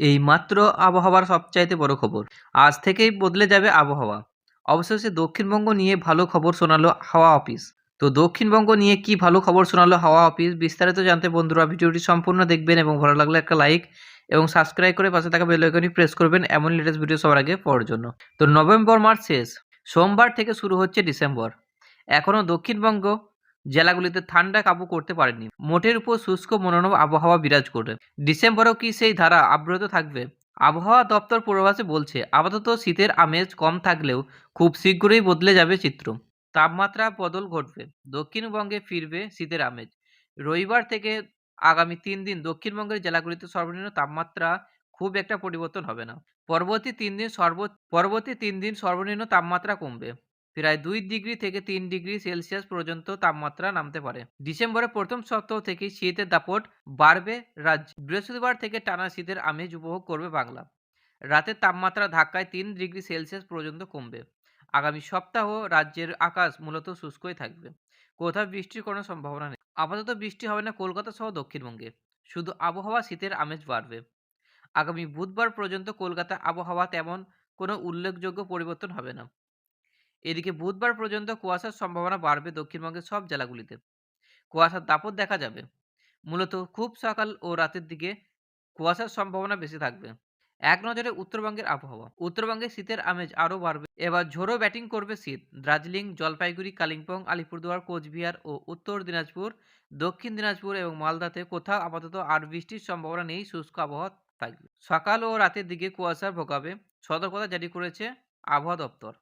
এই মাত্র আবহাওয়ার সবচাইতে বড় খবর। আজ থেকেই বদলে যাবে আবহাওয়া। অবশেষে দক্ষিণবঙ্গ নিয়ে ভালো খবর শোনালো হাওয়া অফিস। তো দক্ষিণবঙ্গ নিয়ে কি ভালো খবর শোনালো হাওয়া অফিস বিস্তারিত জানতে বন্ধুরা ভিডিওটি সম্পূর্ণ দেখবেন এবং ভালো লাগলে একটা লাইক এবং সাবস্ক্রাইব করে পাশে থাকা বেল প্রেস করবেন এমন লেটেস্ট ভিডিও সবার আগে পাওয়ার জন্য। তো নভেম্বর মাস শেষ। সোমবার থেকে শুরু হচ্ছে ডিসেম্বর। এখনও দক্ষিণবঙ্গ জেলাগুলিতে ঠান্ডা কাবু করতে পারেনি মোটের উপর শুষ্ক মনোরম আবহাওয়া বিরাজ করবে। ডিসেম্বরেও কি সেই ধারা আব্রত থাকবে? আবহাওয়া দপ্তর পূর্বাভাসে বলছে, আপাতত শীতের আমেজ কম থাকলেও খুব শীঘ্রই বদলে যাবে চিত্র। তাপমাত্রা বদল ঘটবে। দক্ষিণবঙ্গে ফিরবে শীতের আমেজ। রবিবার থেকে আগামী তিন দিন দক্ষিণবঙ্গের জেলাগুলিতে সর্বনিম্ন তাপমাত্রা খুব একটা পরিবর্তন হবে না। পরবর্তী তিন দিন সর্ব, পরবর্তী তিন দিন সর্বনিম্ন তাপমাত্রা কমবে। প্রায় দুই ডিগ্রি থেকে তিন ডিগ্রি সেলসিয়াস পর্যন্ত তাপমাত্রা নামতে পারে। ডিসেম্বরের প্রথম সপ্তাহ থেকে শীতের দাপট বাড়বে। রাজ্যে বৃহস্পতিবার থেকে টানা শীতের আমেজ উপভোগ করবে বাংলা। রাতের তাপমাত্রা ধাক্কায় তিন ডিগ্রি সেলসিয়াস পর্যন্ত কমবে। আগামী সপ্তাহ রাজ্যের আকাশ মূলত শুষ্কই থাকবে। কোথাও বৃষ্টির কোনো সম্ভাবনা নেই। আপাতত বৃষ্টি হবে না কলকাতা সহ দক্ষিণবঙ্গে। শুধু আবহাওয়া শীতের আমেজ বাড়বে। আগামী বুধবার পর্যন্ত কলকাতা আবহাওয়া তেমন কোনো উল্লেখযোগ্য পরিবর্তন হবে না। এদিকে বুধবার পর্যন্ত কুয়াশার সম্ভাবনা বাড়বে দক্ষিণবঙ্গের সব জেলাগুলিতে। কুয়াশার দাপট দেখা যাবে। মূলত খুব সকাল ও রাতের দিকে কুয়াশার সম্ভাবনা বেশি থাকবে। এক নজরে উত্তরবঙ্গের আবহাওয়া। উত্তরবঙ্গে শীতের আমেজ আরও বাড়বে। এবার ঝোড়ো ব্যাটিং করবে শীত। দার্জিলিং, জলপাইগুড়ি, কালিম্পং, আলিপুরদুয়ার, কোচবিহার ও উত্তর দিনাজপুর, দক্ষিণ দিনাজপুর এবং মালদাতে কোথাও আপাতত আর বৃষ্টির সম্ভাবনা নেই, শুষ্ক আবহাওয়া থাকবে। সকাল ও রাতের দিকে কুয়াশা ভোগাবে। সতর্কতা জারি করেছে আবহাওয়া দপ্তর।